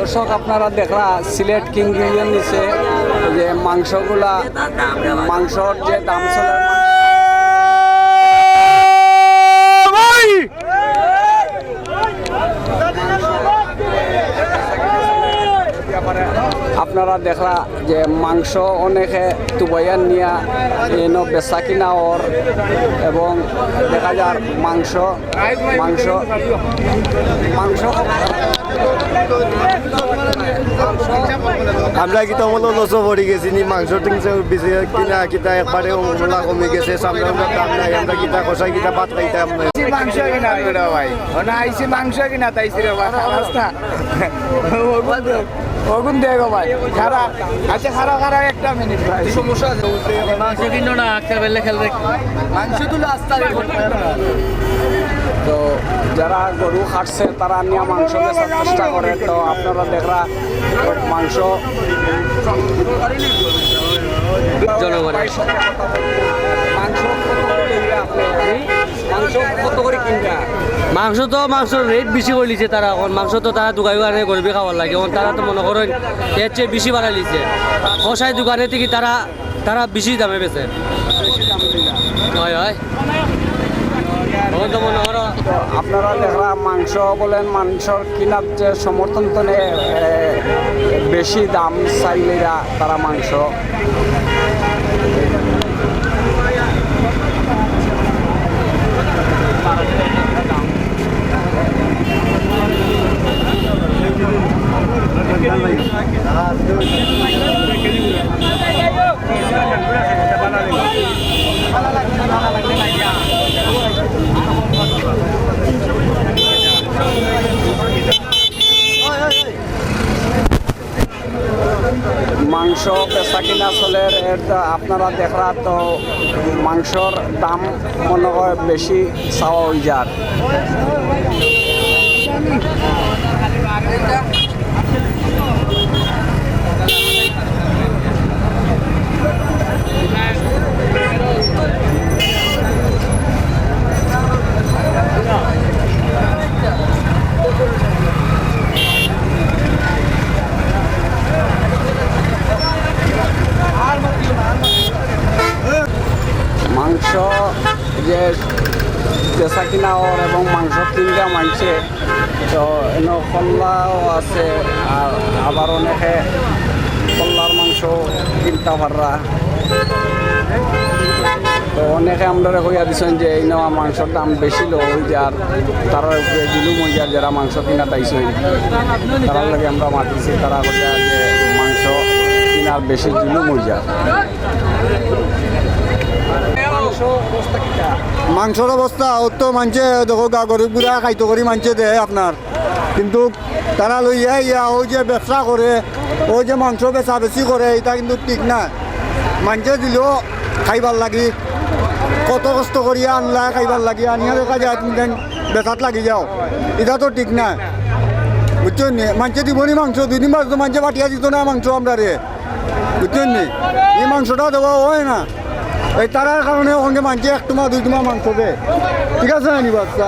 দর্শক আপনারা দেখরা সিলেট কিং নিচে যে মাংসগুলা মাংসর যে দাম চলে আপনারা দেখরা যে মাংস অনেকে তুবাইয়ান নিয়া এন বেচা কিনা ওর এবং দেখা যার মাংস মাংস মাংস। আমরা কিতা মতো লস পড়ে গেছি নি মাংস টিংস বেশি কিনা কিতা একবারে ওগুলা কমে গেছে সামনে আমরা দাম নাই আমরা কিতা কষাই কিতা ভাত খাইতাম মাংস কিনা ভাই। ওনা আইসি মাংস কিনা তাইছি রে রাস্তা ওগুন দে ওগুন দে গো ভাই খারাপ আচ্ছা খারাপ খারাপ একটা মিনিট ভাই সমস্যা আছে মাংস কিনো না আজকে বেলে খেলবে মাংস তুলে আস্তা তো যারা গরু খাটছে তারা নিয়ে মাংস বেচার চেষ্টা করে। তো আপনারা দেখরা মাংস জনগণের। মাংস কত করে কিনবে আপনি? মাংস কত করে কিনবে মাংস তো মাংসর রেট বেশি করে লিছে তারা এখন মাংস তো তারা দোকানে দোকানে গরিবে খাওয়ার লাগে। এখন তারা তো মনে করেন এর চেয়ে বেশি বাড়াই লিছে কষাই দোকানে থেকে তারা তারা বেশি দামে বেচে। হয় হয়। আপনারা দেখরা মাংস বলেন মাংসর কিনার যে সমর্থন তো বেশি দাম চাইলেরা তারা মাংস। এর তো আপনারা দেখা তো মাংসর দাম মনে হয় বেশি চাওয়া হয়ে যার মাংস যে বেচা কিনা ওর এবং মাংস কিনতে মানছে তো এনে কল্লাও আছে। আর আবার অনেকে কল্লার মাংস কিনতে পাররা তো অনেকে আমরা কইয়া দিছেন যে এই নেওয়া মাংসর দাম বেশি লো হয়ে যার তারা উপরে জুলুম হয়ে যার মাংস কিনা তাইছেন তারা লাগে আমরা মাতিছি তারা কইয়া যে মাংস কিনার বেশি জুলুম হয়ে মাংসর অবস্থা ও তো মানছে দেখো গা গরিব গুড়া খাইতো করি মানছে দে আপনার কিন্তু তারা লইয়া ইয়া ও যে ব্যবসা করে ও যে মাংস বেচা বেশি করে এটা কিন্তু ঠিক না মানছে দিলেও খাইবার লাগি, কত কষ্ট করিয়া আনলা খাইবার লাগি আনিয়া দেখা যায় তুমি বেচাত লাগি যাও। এটা তো ঠিক না বুঝছেন নি মানছে দিবনি মাংস? দুই দিন বাদ মানছে পাঠিয়া দিত না মাংস আমরা রে বুঝছেন নি এই মাংসটা দেওয়া হয় না। এই তারার কারণে ওখানে মানছে এক তোমা দুই তোমা মাংস ঠিক আছে আনিবা আচ্ছা